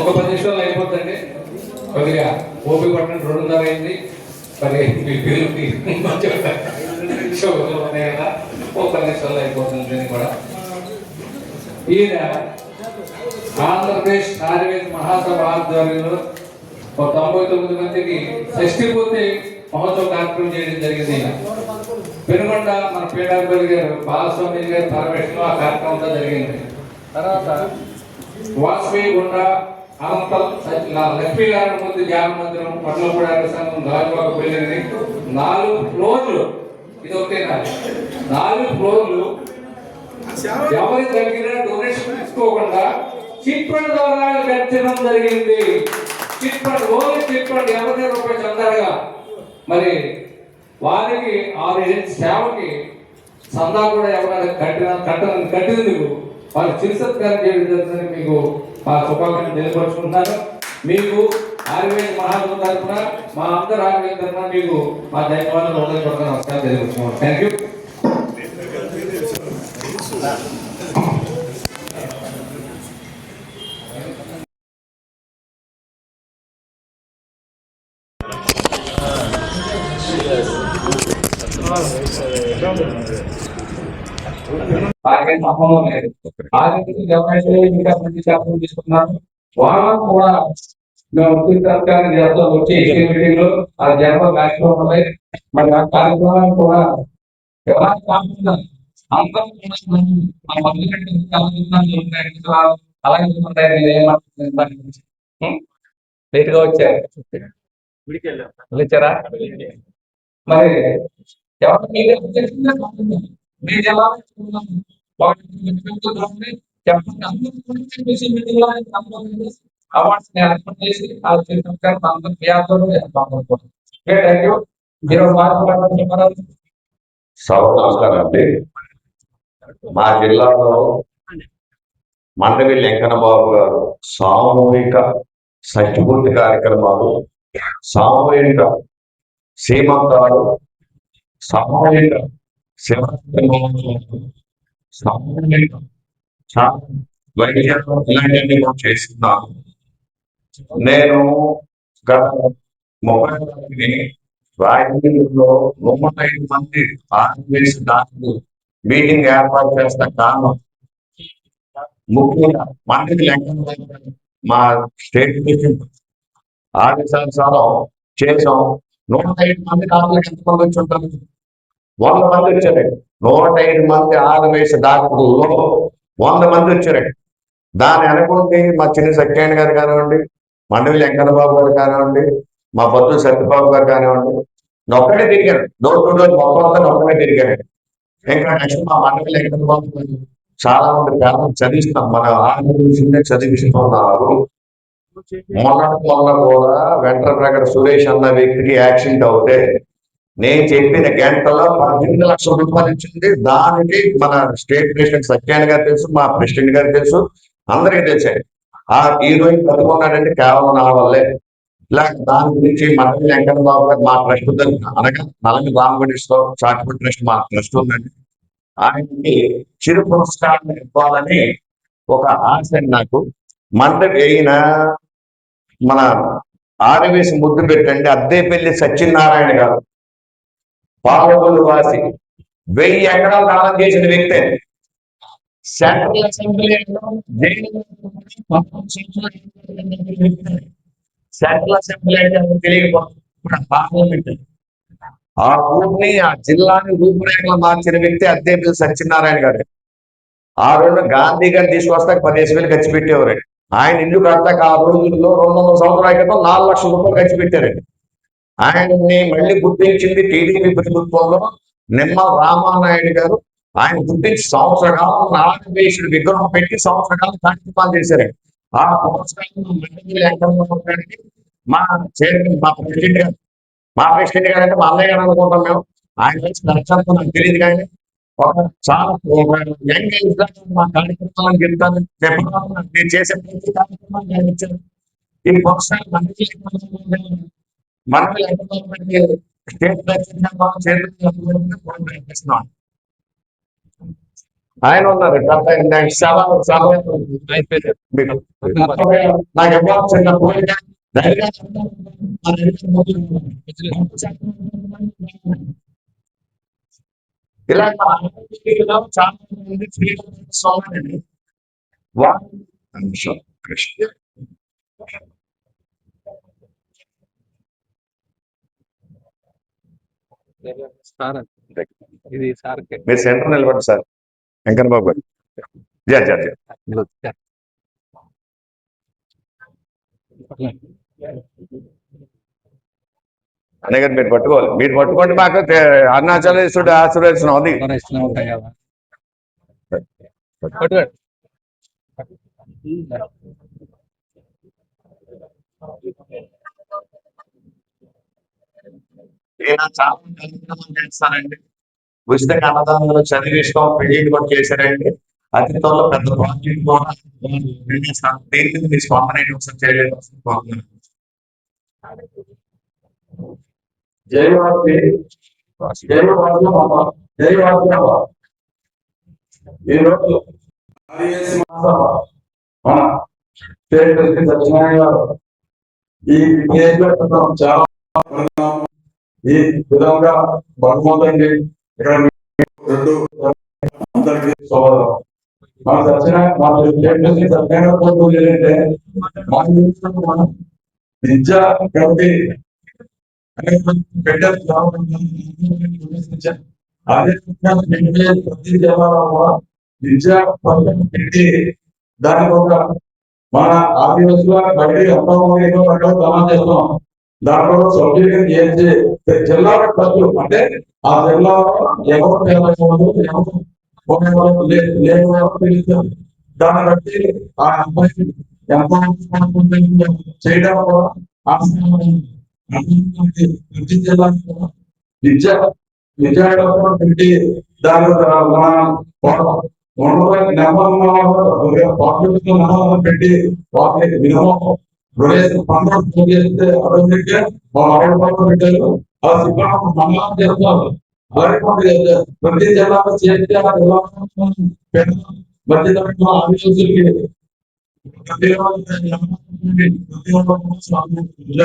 ఒక పది నిమిషాలు అయిపోతుందండి కొద్దిగా ఓపి పట్టణం రెండున్నర అయింది. మరి మీ పిల్లలకి షుగర్లు ఉన్నాయి కదా. ఒక పది నిమిషాలు అయిపోతుంది కూడా. ఈయన ఆంధ్రప్రదేశ్ ఆయుర్వేద మహాసభ ఆధ్వర్యంలో ఒక తొంభై తొమ్మిది మందికి షష్ఠి పూర్తి మహోత్సవ కార్యక్రమం చేయడం జరిగింది ఈయన. పెనుగొండ మన పీఠాధిపతి గారు బాలస్వామి గారి పర్యవేక్షణలో ఆ కార్యక్రమం అంతా జరిగింది. తర్వాత? వాసవి గుండ అనంతరం లక్ష్మీనారాయణ మూర్తి ధ్యాన మందిరం పట్లపూడి సంఘం గాజువాక వెళ్ళింది నాలుగు ఫ్లోర్లు. ఇది ఒకటే నాలుగు నాలుగు ఫ్లోర్లు. ఎవరి దగ్గర డొనేషన్ తీసుకోకుండా చిట్ ఫండ్ ద్వారా పెంచడం జరిగింది. Chit fund only chit fund ఎవరి రూపాయలు చందారుగా మరి వారికి ఆరు సేవకి సందా కూడా ఎవరైనా కట్టిన కట్టిన కట్టినందుకు వారు చిరుసత్కారం చేయడం జరుగుతుందని మీకు మా శుభాకాంక్షలు తెలియపరుచుకుంటున్నాను. మీకు ఆయుర్వేద మహాత్మ తరఫున మా అందరు ఆయుర్వేద తరఫున మీకు మా ధన్యవాదాలు నమస్కారం తెలియపరుచుకున్నాను థ్యాంక్ యూ నాకేం సంబంధం లేదు ఎవరైతే ఇంకా మంచి తీసుకున్నారు వాళ్ళకు కూడా మేము తీర్థాన్ని చేస్తాం వచ్చి లో ఆ లో ఉన్నాయి మరి ఆ కార్యక్రమాన్ని కూడా కాకుండా మా అలాగే లేట్గా వచ్చారు మరి ఎవరు అవార్డ్స్ ఏర్పాటు చేసి ఆ అందరూ నమస్కారం అండి. మా జిల్లాలో మండవి వెంకన్నబాబు గారు సామూహిక సత్యపూర్తి కార్యక్రమాలు సామూహిక సీమంతాలు సామూహిక శివరాత్రి మహోత్సవాలు సామూహిక చా- ఇలాంటివన్నీ కూడా చేస్తున్నాను నేను గత ముప్పై తరగతిని రాజకీయంలో నూట ఐదు మంది ఆంధ్రప్రదేశ్ డాక్టర్లు మీటింగ్ ఏర్పాటు చేసిన కారణం ముఖ్యంగా మంత్రి లెక్క మా స్టేట్ ప్రెసిడెంట్ ఆదేశానుసారం చేసాం నూట ఐదు మంది డాక్టర్లకు ఎంతమంది వచ్చి ఉంటారు? వంద మంది వచ్చారండి నూట ఐదు మంది ఆంధ్రప్రదేశ్ డాక్టర్లలో వంద మంది వచ్చారు. దాని అనుకుంటే మా చిన్న సత్యాయన గారు కానివ్వండి మండలి వెంకటబాబు గారు కానివ్వండి మా బొద్దు సత్యబాబు గారు కానివ్వండి నొక్కడే తిరిగాను డోర్ టు డోర్ మొత్తం అంతా నొక్కడే తిరిగాను ఇంకా నెక్స్ట్ మా మండలి వెంకటబాబు గారు చాలా మంది పేదలు చదివిస్తాం మన ఆంధ్రప్రదేశ్ చదివిస్తున్నారు మొన్నటి మొన్న కూడా వెంట్ర ప్రకట సురేష్ అన్న వ్యక్తికి యాక్సిడెంట్ అవుతే నేను చెప్పిన గంటలో పద్దెనిమిది లక్షల రూపాయలు ఇచ్చింది దానికి మన స్టేట్ ప్రెసిడెంట్ సత్యాన్ని గారు తెలుసు మా ప్రెసిడెంట్ గారు తెలుసు అందరికీ తెలిసాయి ఆ హీరోయిన్ రోజు పట్టుకున్నాడంటే కేవలం నా వల్లే. ఇలా దాని గురించి మనల్ని వెంకన్న బాబు గారు మా ట్రస్ట్ అనగా నలని రామగణేశ్లో చారిటబుల్ ట్రస్ట్ మా ట్రస్ట్ ఉందండి ఆయనకి చిరు పురస్కారం ఇవ్వాలని ఒక ఆశ నాకు. మంట వేయిన మన ఆరవేసి ముద్దు పెట్టండి. అద్దేపల్లి సత్యనారాయణ గారు పాలకొల్లు వాసి వెయ్యి ఎకరాలు దానం చేసిన వ్యక్తే. సెంట్రల్ అసెంబ్లీ సెంట్రల్ అసెంబ్లీ అంటే తెలియకపోతే పార్లమెంట్ ఆ ఊరిని ఆ జిల్లాని రూపురేఖలు మార్చిన వ్యక్తి అద్దేపల్లి సత్యనారాయణ గారు. ఆ రోజు గాంధీ గారు తీసుకొస్తాక పదిహేను వేలు ఖర్చు పెట్టేవారండి ఆయన ఇల్లు కడతాక ఆ రోజుల్లో రెండు వందల సంవత్సరాల క్రితం నాలుగు లక్షల రూపాయలు ఖర్చు పెట్టారండి ఆయన్ని మళ్ళీ గుర్తించింది టీడీపీ ప్రభుత్వంలో నిమ్మ రామానాయుడు గారు. ఆయన గుర్తించి సంవత్సర కాలం విగ్రహం పెట్టి సంవత్సరకాలం కార్యక్రమాలు చేశారండి ఆ సంవత్సరాలు మండలి మా చైర్మన్ మా ప్రెసిడెంట్ గారు మా ప్రెసిడెంట్ గారు అంటే మా అన్నయ్య గారు అనుకుంటాం మేము. ఆయన గురించి నచ్చంతో నాకు తెలియదు కానీ చాలా యంగ్ ఏజ్ మా కార్యక్రమాలను చెప్పడం నేను చేసే ప్రతి కార్యక్రమాన్ని ఆయన ఇచ్చారు ఈ గారు మండలి వెంకటరావు గారికి స్టేట్ ప్రకటిస్తున్నాను ఆయన ఉన్నారు నేను చాలా చాలా నాకు ఇవ్వాల్సిన కోరిక. మన ఇంటి ముందు ఇలా మన ఆంధ్రప్రదేశ్లో చాలా మంది ఫ్రీడమ్ వాళ్ళు నిమిషం కృష్ణ ఇది సార్ మీరు సెంటర్ నిలబడి సార్. వెంకన్న బాబు గారు. జా జా జా. గారు మీరు పట్టుకోవాలి. మీరు పట్టుకోండి. మాకు అరుణాచలేశ్వరుడు కార్యక్రమాలు చేస్తారండి? ఉచిత అన్నదానంలో చదివిస్తాం పెళ్ళిళ్ళు కూడా చేశారండి. అతి త్వరలో పెద్ద ప్రాజెక్ట్ కూడా. దీని మీద మీ స్పందన జై వాసి జై వాసుదేవ జై వాసుదేవ ఈరోజు మన సత్యనారాయణ గారు ఈ నియోజకవర్గం చాలా ఈ విధంగా భగవంతుడి ఇక్కడ రెండు అందరికీ సోదరం మన సత్యనారాయణ మన స్టేట్ సత్యనారాయణ గారు ఏంటంటే మన విద్య బిడ్డలు ప్రతి జిల్లాలో విద్యా పథకం పెట్టి దానికి ఒక మన ఆదివాసుల బయట ఎంతో ప్రకారం ఎన్నో దాంట్లో సౌకర్యం చేసి జిల్లా ఖర్చు అంటే ఆ జిల్లాలో ఎవరు ఎవరు దాన్ని బట్టి ఆ అబ్బాయి ఎంత చేయడం కూడా ఆసక్తి ప్రతి జిల్లాలో విద్య పెట్టి దాని మన ఉండడానికి పెట్టి వాళ్ళకి మినిమం డొనేషన్ పండుగ చేస్తే ఆటోమేటిక్గా పెట్టారు. ఆ సిబ్బంది మండలం చేస్తారు. అలాగే ప్రతి జిల్లాలో చేస్తే ఆ జిల్లా మధ్య ఆదివాసులకి ప్రతి ప్రతి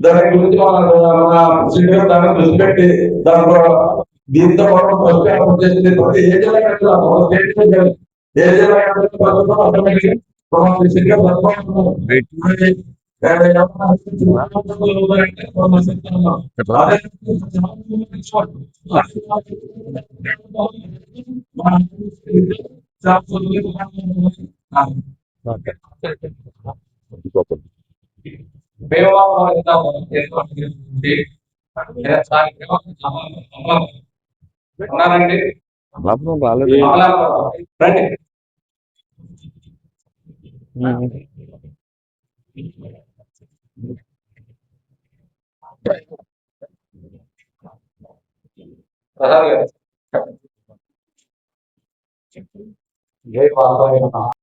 దాని గురించి మన మన ప్రెసిడెంట్ దాన్ని దృష్టి పెట్టి దాంట్లో దీంతో పాటు ఫస్ట్ అప్రోచ్ చేసింది ప్రతి ఏ జిల్లా కట్టాలి ఒక స్టేట్ నుంచి ఏ జిల్లా కట్టాలి ఆటోమేటిక్ మన ప్రెసిడెంట్ ఉన్నారండి రండి ప్రధాన జై